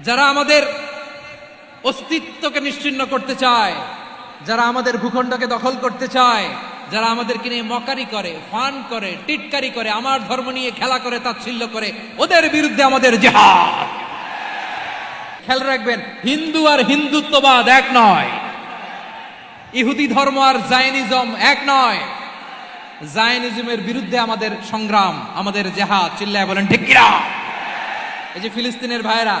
যারা আমাদের অস্তিত্বকে নিশ্চিন্ন করতে চায়, যারা আমাদের ভূখণ্ডকে দখল করতে চায়, যারা আমাদেরকে নিয়ে মকারি করে, ফান করে, টিটকারি করে, আমার ধর্ম নিয়ে খেলা করে, তাচ্ছিল্য করে, ওদের বিরুদ্ধে আমাদের জেহাদ। খেয়াল রাখবেন, হিন্দু আর হিন্দুত্ববাদ এক নয়। ইহুদি ধর্ম আর জায়নিজম এক নয়। জায়নিজমের বিরুদ্ধে আমাদের সংগ্রাম, আমাদের জেহাদ। চিল্লায় বলেন, ঠিক কিনা? এই যে ফিলিস্তিনের ভাইরা